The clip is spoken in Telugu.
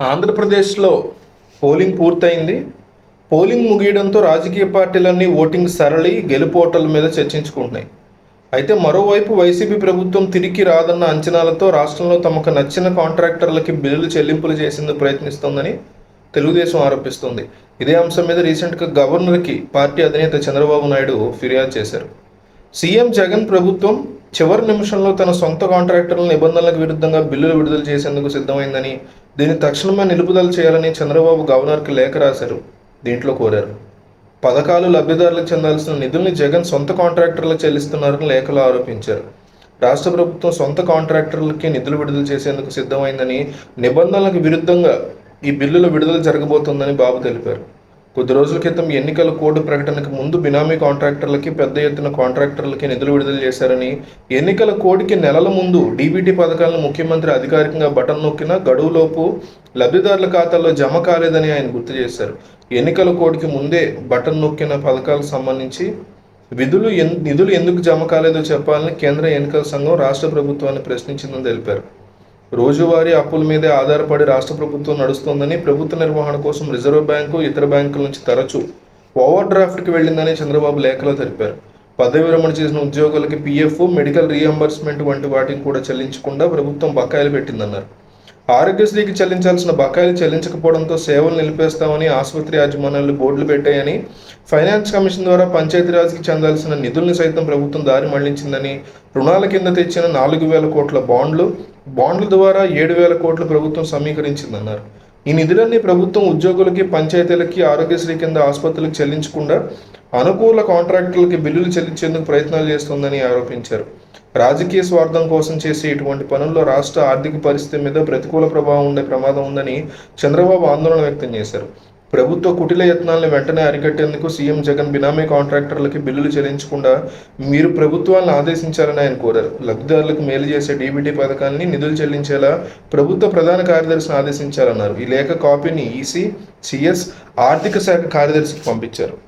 ఆంధ్రప్రదేశ్లో పోలింగ్ పూర్తయింది. పోలింగ్ ముగియడంతో రాజకీయ పార్టీలన్నీ ఓటింగ్ సరళి గెలుపోటల మీద చర్చించుకుంటున్నాయి. అయితే మరోవైపు వైసీపీ ప్రభుత్వం తిరిగి రాదన్న అంచనాలతో రాష్ట్రంలో తమకు నచ్చిన కాంట్రాక్టర్లకి బిల్లులు చెల్లింపులు చేసేందుకు ప్రయత్నిస్తోందని తెలుగుదేశం ఆరోపిస్తుంది. ఇదే అంశం మీద రీసెంట్గా గవర్నర్కి పార్టీ అధినేత చంద్రబాబు నాయుడు ఫిర్యాదు చేశారు. సీఎం జగన్ ప్రభుత్వం చివరి నిమిషంలో తన సొంత కాంట్రాక్టర్ల నిబంధనలకు విరుద్ధంగా బిల్లులు విడుదల చేసేందుకు సిద్ధమైందని దీన్ని తక్షణమే నిలుపుదల చేయాలని చంద్రబాబు గవర్నర్కి లేఖ రాశారు. దీంట్లో కోరారు. పథకాలు లబ్ధిదారులకు చెందాల్సిన నిధుల్ని జగన్ సొంత కాంట్రాక్టర్లకు చెల్లిస్తున్నారని లేఖలో ఆరోపించారు. రాష్ట్ర ప్రభుత్వం సొంత కాంట్రాక్టర్లకి నిధులు విడుదల చేసేందుకు సిద్ధమైందని నిబంధనలకు విరుద్ధంగా ఈ బిల్లుల విడుదల జరగబోతోందని బాబు తెలిపారు. కొద్ది రోజుల క్రితం ఎన్నికల కోడ్ ప్రకటనకు ముందు బినామీ కాంట్రాక్టర్లకి పెద్ద ఎత్తున కాంట్రాక్టర్లకి నిధులు విడుదల చేశారని ఎన్నికల కోడ్కి నెలల ముందు డీబీటీ పథకాలను ముఖ్యమంత్రి అధికారికంగా బటన్ నొక్కిన గడువులోపు లబ్ధిదారుల ఖాతాల్లో జమ కాలేదని ఆయన గుర్తు చేశారు. ఎన్నికల కోడ్కి ముందే బటన్ నొక్కిన పథకాలకు సంబంధించి విధులు ఎన్ నిధులు ఎందుకు జమ కాలేదో చెప్పాలని కేంద్ర ఎన్నికల సంఘం రాష్ట్ర ప్రభుత్వాన్ని ప్రశ్నించిందని తెలిపారు. రోజువారీ అప్పుల మీదే ఆధారపడి రాష్ట్ర ప్రభుత్వం నడుస్తోందని ప్రభుత్వ నిర్వహణ కోసం రిజర్వ్ బ్యాంకు ఇతర బ్యాంకుల నుంచి తరచూ ఓవర్ డ్రాఫ్ట్కి వెళ్ళిందని చంద్రబాబు లేఖలో తెలిపారు. పదవి విరమణ చేసిన ఉద్యోగులకి పీఎఫ్ మెడికల్ రీఎంబర్స్మెంట్ వంటి వాటిని కూడా చెల్లించకుండా ప్రభుత్వం బకాయిలు పెట్టిందన్నారు. ఆరోగ్యశ్రీకి చెల్లించాల్సిన బకాయిలు చెల్లించకపోవడంతో సేవలు నిలిపేస్తామని ఆసుపత్రి యాజమాన్యాలు బోర్డులు పెట్టాయని ఫైనాన్స్ కమిషన్ ద్వారా పంచాయతీరాజ్కి చెందాల్సిన నిధుల్ని సైతం ప్రభుత్వం దారి మళ్ళించిందని రుణాల కింద తెచ్చిన నాలుగు వేల కోట్ల బాండ్లు బాండ్ల ద్వారా ఏడు వేల కోట్లు ప్రభుత్వం సమీకరించిందన్నారు. ఈ నిధులన్నీ ప్రభుత్వం ఉద్యోగులకి పంచాయతీలకి ఆరోగ్యశ్రీ కింద ఆసుపత్రులకు చెల్లించకుండా అనుకూల కాంట్రాక్టులకి బిల్లులు చెల్లించేందుకు ప్రయత్నాలు చేస్తోందని ఆరోపించారు. రాజకీయ స్వార్థం కోసం చేసే ఇటువంటి పనుల్లో రాష్ట్ర ఆర్థిక పరిస్థితి మీద ప్రతికూల ప్రభావం ఉండే ప్రమాదం ఉందని చంద్రబాబు ఆందోళన వ్యక్తం చేశారు. ప్రభుత్వ కుటిల యత్నాలను వెంటనే అరికట్టేందుకు సీఎం జగన్ బినామీ కాంట్రాక్టర్లకి బిల్లులు చెల్లించకుండా మీరు ప్రభుత్వాలను ఆదేశించాలని ఆయన కోరారు. లబ్ధిదారులకు మేలు చేసే డీబీటీ పథకాన్ని నిధులు చెల్లించేలా ప్రభుత్వ ప్రధాన కార్యదర్శిని ఆదేశించాలన్నారు. ఈ లేఖ కాపీని ఈసీ సిఎస్ ఆర్థిక శాఖ కార్యదర్శికి పంపించారు.